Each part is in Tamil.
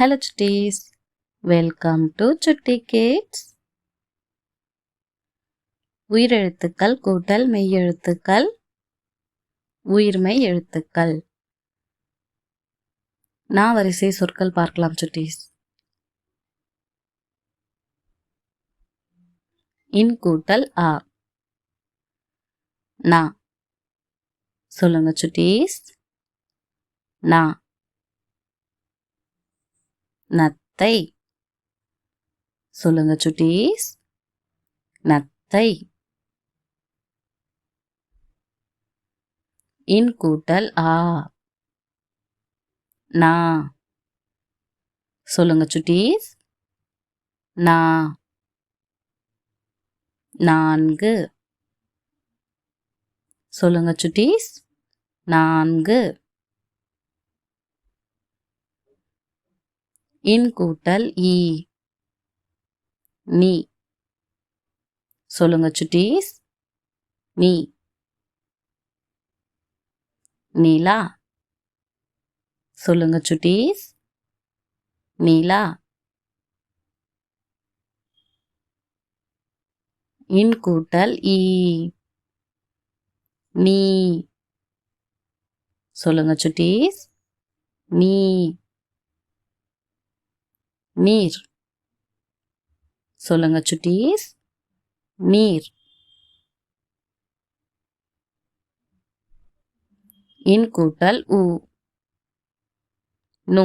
ஹலோ சுட்டீஸ் வெல்கம் டு சுட்டி கேட்ஸ் உயிரெழுத்துக்கள் கூட்டல் மெய்யெழுத்துக்கள் உயிர்மை எழுத்துக்கள் நான் வரிசை சொற்கள் பார்க்கலாம் சுட்டீஸ் இன் கூட்டல் ஆ. நா. சொல்லுங்க சுட்டீஸ் நான் நத்தை. சொல்லுங்க சுட்டீஸ். நத்தை. இன் கூட்டல் ஆ. நா. சொல்லுங்க சுட்டீஸ். நா. நான்கு. சொல்லுங்க சுட்டீஸ். நான்கு. இன் கூட்டல் ஈ நீ. சொல்லுங்க சுட்டீஸ். நீ. நீலா. சொல்லுங்க சுட்டீஸ். நீலா. இன் கூட்டல் ஈ நீ. சொல்லுங்க சுட்டீஸ். நீ. நீர். சொல்லுங்க சுட்டீஸ். நீர். இன் கூட்டல் உ. நு.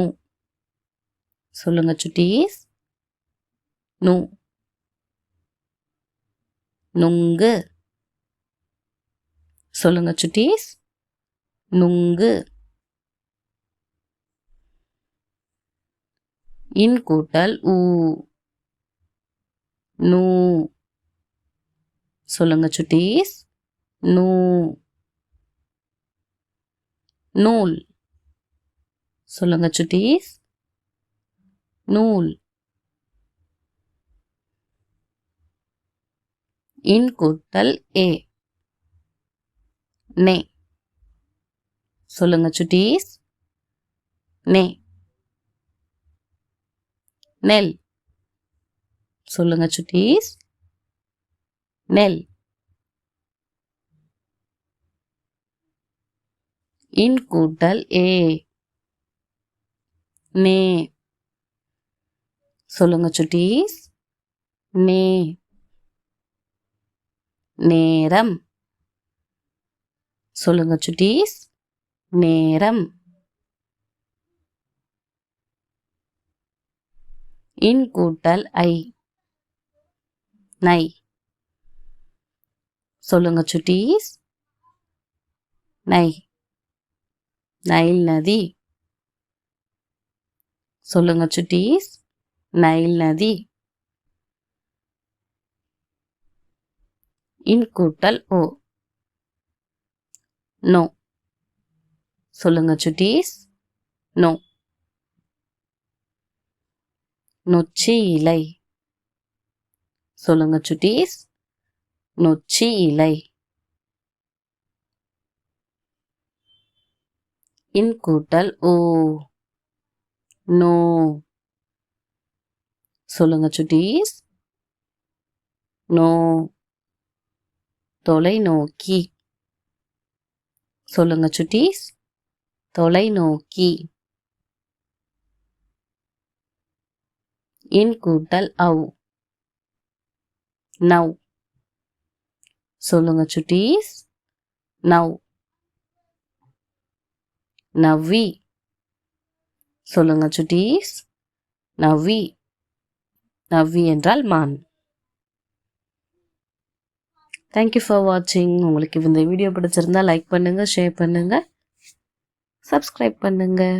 சொல்லுங்க சுட்டீஸ். நு. நுங்கு. சொல்லுங்க சுட்டீஸ். நுங்கு. இன் கூட்டல் ஊ. நூ. சொல்லுங்க சுட்டீஸ். நூ. நூல். சொல்லுங்க சுட்டீஸ். நூல். இன் கூட்டல் ஏ. நே. சொல்லுங்க சுட்டீஸ். நே. நெல் சொல்லுங்க சுட்டீஸ். நெல் இன் கூட்டல் ஏ. நே. சொல்லுங்க சுட்டீஸ். நே. நேரம். சொல்லுங்க சுட்டீஸ். நேரம். இன் கூட்டல் ஐ. நை. சொல்லுங்க சுட்டீஸ். நை. நைல் நதி. சொல்லுங்க சுட்டீஸ். நைல் நதி. இன் கூட்டல் ஓ. நோ. சொல்லுங்க சுட்டீஸ். நோ. நொச்சி இலை. சொல்லுங்க சுட்டீஸ். நொச்சி இலை. இன் கூட்டல் ஓ நோ. சொல்லுங்க சுட்டீஸ். நோ. தொலைநோக்கி. சொல்லுங்க சுட்டீஸ். தொலைநோக்கி. இன் கூட்டல் அவ். நவ். சொல்லுங்க சுட்டீஸ். நவ். நவ்வி. சொல்லுங்க சுட்டீஸ். நவ்வி. நவ்வி என்றால் மான். தேங்க்யூ ஃபார் வாட்சிங் உங்களுக்கு இந்த வீடியோ பிடிச்சிருந்தா லைக் பண்ணுங்கள் ஷேர் பண்ணுங்கள் சப்ஸ்கிரைப் பண்ணுங்கள்